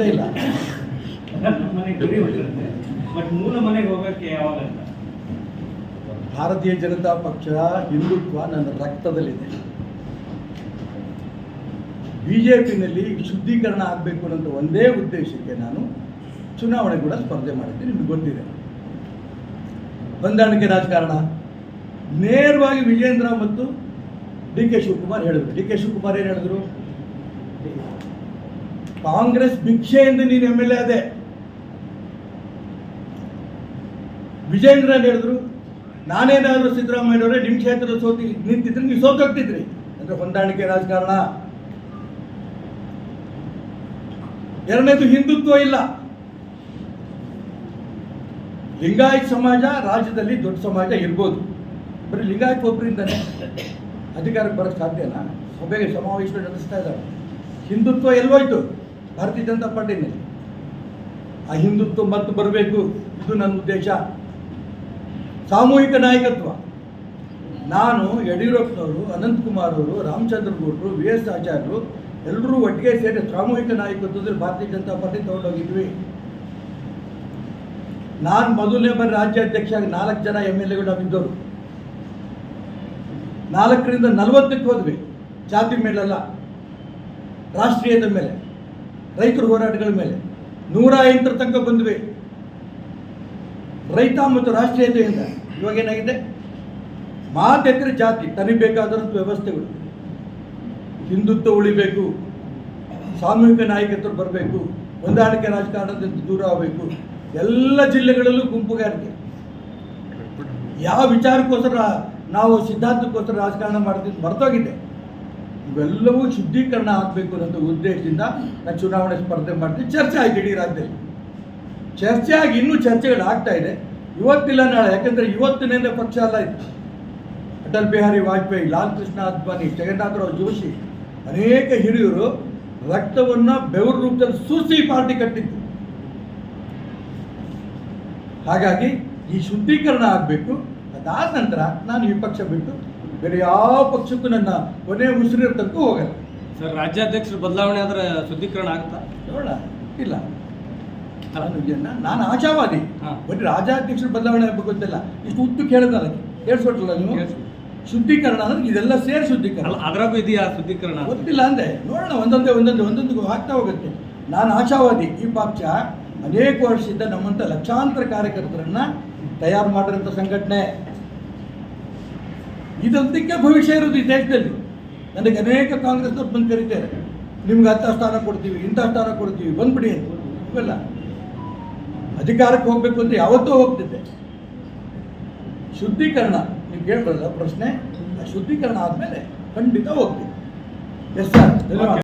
ಇಲ್ಲ. ಭಾರತೀಯ ಜನತಾ ಪಕ್ಷ ಹಿಂದುತ್ವ ನನ್ನ ರಕ್ತದಲ್ಲಿದೆ. ಬಿಜೆಪಿನಲ್ಲಿ ಶುದ್ಧೀಕರಣ ಆಗಬೇಕು ಅನ್ನೋ ಒಂದೇ ಉದ್ದೇಶಕ್ಕೆ ನಾನು ಚುನಾವಣೆ ಕೂಡ ಸ್ಪರ್ಧೆ ಮಾಡಿದ್ದೆ ನಿಮ್ಗೆ ಗೊತ್ತಿದೆ. ಹೊಂದಾಣಿಕೆ ರಾಜಕಾರಣ. ನೇರವಾಗಿ ವಿಜೇಂದ್ರ ಮತ್ತು ಡಿ ಕೆ ಶಿವಕುಮಾರ್ ಹೇಳಿದ್ರು. ಡಿ ಕೆ ಶಿವಕುಮಾರ್ ಏನು ಹೇಳಿದ್ರು? ಕಾಂಗ್ರೆಸ್ ಭಿಕ್ಷೆಯಿಂದ ನೀನು ಎಂ ಎಲ್ ಎ ಅದೇ ವಿಜೇಂದ್ರ ಏನ್ ಹೇಳಿದ್ರು, ನಾನೇನಾದ್ರು ಸಿದ್ದರಾಮಯ್ಯನವರೇ ನಿಮ್ಮ ಕ್ಷೇತ್ರದ ಸೋತಿ ನಿಂತಿದ್ರೆ ನೀವು ಸೋತೋಗ್ತಿದ್ರಿ. ಅಂದ್ರೆ ಹೊಂದಾಣಿಕೆ ರಾಜಕಾರಣ. ಎರಡನೇದು ಹಿಂದುತ್ವ ಇಲ್ಲ. ಲಿಂಗಾಯತ್ ಸಮಾಜ ರಾಜ್ಯದಲ್ಲಿ ದೊಡ್ಡ ಸಮಾಜ ಇರ್ಬೋದು. ಬರೀ ಲಿಂಗಾಯತ್ ಒಬ್ಬರಿಂದನೇ ಅಧಿಕಾರಕ್ಕೆ ಬರೋಕ್ಕೆ ಸಾಧ್ಯನಾ ಸಭೆಗೆ ಸಮಾವೇಶ ನಡೆಸ್ತಾ ಇದ್ದಾರೆ. ಹಿಂದುತ್ವ ಎಲ್ಲೋಯ್ತು. ಭಾರತೀಯ ಜನತಾ ಪಾರ್ಟಿನಲ್ಲಿ ಆ ಹಿಂದುತ್ವ ಮತ್ತೆ ಬರಬೇಕು, ಇದು ನನ್ನ ಉದ್ದೇಶ. ಸಾಮೂಹಿಕ ನಾಯಕತ್ವ. ನಾನು ಯಡಿಯೂರಪ್ಪನವರು ಅನಂತಕುಮಾರ್ ಅವರು ರಾಮಚಂದ್ರ ಗೌಡರು ವಿ ಎಸ್ ಆಚಾರ್ಯರು, ಎಲ್ಲರೂ ಒಟ್ಟಿಗೆ ಸೇರಿ ಸಾಮೂಹಿಕ ನಾಯಕತ್ವದಲ್ಲಿ ಭಾರತೀಯ ಜನತಾ ಪಾರ್ಟಿ ತಗೊಂಡೋಗಿದ್ವಿ. ನಾನು ಮೊದಲನೇ ಬಾರಿ ರಾಜ್ಯಾಧ್ಯಕ್ಷ ನಾಲ್ಕು ಜನ ಎಂ ಎಲ್ ಎಗಳು ನಾವಿದ್ದವರು ನಾಲ್ಕರಿಂದ ನಲವತ್ತಕ್ಕೆ ಹೋದ್ವಿ. ಜಾತಿ ಮೇಲಲ್ಲ. ರಾಷ್ಟ್ರೀಯದ ಮೇಲೆ. ರೈತರ ಹೋರಾಟಗಳ ಮೇಲೆ ನೂರ ಎಂಟರ ತನಕ ಬಂದ್ವಿ. ರೈತ ಮತ್ತು ರಾಷ್ಟ್ರೀಯತೆಯಿಂದ ಇವಾಗ ಏನಾಗಿದೆ? ಮಾತೆತ್ತರೆ ಜಾತಿ ತನಿಬೇಕಾದಂಥ ವ್ಯವಸ್ಥೆಗಳು. ಹಿಂದುತ್ವ ಉಳಿಬೇಕು, ಸಾಮೂಹಿಕ ನಾಯಕತ್ವ ಬರಬೇಕು, ಹೊಂದಾಣಿಕೆ ರಾಜಕಾರಣದಿಂದ ದೂರ ಆಗಬೇಕು. ಎಲ್ಲ ಜಿಲ್ಲೆಗಳಲ್ಲೂ ಗುಂಪುಗಾರಿಕೆ. ಯಾವ ವಿಚಾರಕ್ಕೋಸ್ಕರ ನಾವು ಸಿದ್ಧಾಂತಕ್ಕೋಸ್ಕರ ರಾಜಕಾರಣ ಮಾಡ್ತಿದ್ದು ಮರ್ತೋಗಿದೆ? ಇವೆಲ್ಲವೂ ಶುದ್ಧೀಕರಣ ಆಗಬೇಕು ಅನ್ನೋ ಉದ್ದೇಶದಿಂದ ನಾನು ಚುನಾವಣೆ ಸ್ಪರ್ಧೆ ಮಾಡ್ತೀನಿ. ಚರ್ಚೆ ಆಯ್ತು ಇಡೀ ರಾಜ್ಯದಲ್ಲಿ. ಚರ್ಚೆ ಆಗಿ ಇನ್ನೂ ಚರ್ಚೆಗಳು ಆಗ್ತಾ ಇದೆ. ಇವತ್ತಿಲ್ಲ ನಾಳೆ, ಯಾಕಂದ್ರೆ ಇವತ್ತಿನಿಂದ ಪಕ್ಷ ಅಲ್ಲ ಇತ್ತು ಅಟಲ್ ಬಿಹಾರಿ ವಾಜಪೇಯಿ ಲಾಲ್ ಕೃಷ್ಣ ಅದ್ವಾನಿ ಜಗನ್ನಾಥರಾವ್ ಜೋಶಿ, ಅನೇಕ ಹಿರಿಯರು ರಕ್ತವನ್ನು ಬೆವರು ರೂಪದಲ್ಲಿ ಸೂಸಿ ಪಾರ್ಟಿ ಕಟ್ಟಿತ್ತು ಹಾಗಾಗಿ ಈ ಶುದ್ಧೀಕರಣ ಆಗಬೇಕು. ಅದಾದ ನಂತರ ನಾನು ಈ ಪಕ್ಷ ಬಿಟ್ಟು ಬೇರೆ ಯಾವ ಪಕ್ಷಕ್ಕೂ ನನ್ನ ಕೊನೆ ಉಸಿರಿರ್ತಕ್ಕೂ ಹೋಗಲ್ಲ. ಸರ್ ರಾಜ್ಯಾಧ್ಯಕ್ಷರು ಬದಲಾವಣೆ ಆದ್ರೆ ಶುದ್ಧೀಕರಣ ಆಗುತ್ತಾ ನೋಡೋಣ. ಇಲ್ಲ. ನಾನು ನಾನು ಆಶಾವಾದಿ. ಬರೀ ರಾಜ್ಯಾಧ್ಯಕ್ಷರು ಬದಲಾವಣೆ ಆಗಬೇಕು ಗೊತ್ತಿಲ್ಲ. ಇಷ್ಟು ಉತ್ತು ಕೇಳಿದಲ್ಲ ಕೇಳಿಸ್ಕೊಟ್ರಲ್ಲ ನೀವು? ಶುದ್ಧೀಕರಣ ಅಂದ್ರೆ ಇದೆಲ್ಲ ಸೇರಿ ಶುದ್ಧೀಕರಣ. ಅಲ್ಲ ಅದ್ರಾಗೂ ಇದೆಯಾ ಶುದ್ಧೀಕರಣ? ಗೊತ್ತಿಲ್ಲ ಅಂದೆ ನೋಡೋಣ ಒಂದೊಂದೇ ಒಂದೊಂದೇ ಒಂದೊಂದು ಆಗ್ತಾ ಹೋಗುತ್ತೆ. ನಾನು ಆಶಾವಾದಿ. ಈ ಪಕ್ಷ ಅನೇಕ ವರ್ಷದಿಂದ ನಮ್ಮಂಥ ಲಕ್ಷಾಂತರ ಕಾರ್ಯಕರ್ತರನ್ನ ತಯಾರು ಮಾಡಿರೋಂಥ ಸಂಘಟನೆ. ಇದೊಂದಕ್ಕೆ ಭವಿಷ್ಯ ಇರೋದು ಈ ದೇಶದಲ್ಲಿ. ನನಗೆ ಅನೇಕ ಕಾಂಗ್ರೆಸ್ನವ್ರು ಬಂದು ಕರೀತಾರೆ ನಿಮ್ಗೆ ಅಂಥ ಸ್ಥಾನ ಕೊಡ್ತೀವಿ, ಇಂಥ ಸ್ಥಾನ ಕೊಡ್ತೀವಿ, ಬಂದ್ಬಿಡಿ ಅಂತ. ಇವೆಲ್ಲ ಅಧಿಕಾರಕ್ಕೆ ಹೋಗ್ಬೇಕು ಅಂತ ಯಾವತ್ತೂ ಹೋಗ್ತಿದ್ದೆ. ಶುದ್ಧೀಕರಣ, ನೀವು ಕೇಳಬಲ್ಲ ಪ್ರಶ್ನೆ? ಶುದ್ಧೀಕರಣ ಆದಮೇಲೆ ಖಂಡಿತ ಹೋಗ್ತೀನಿ. Yes sir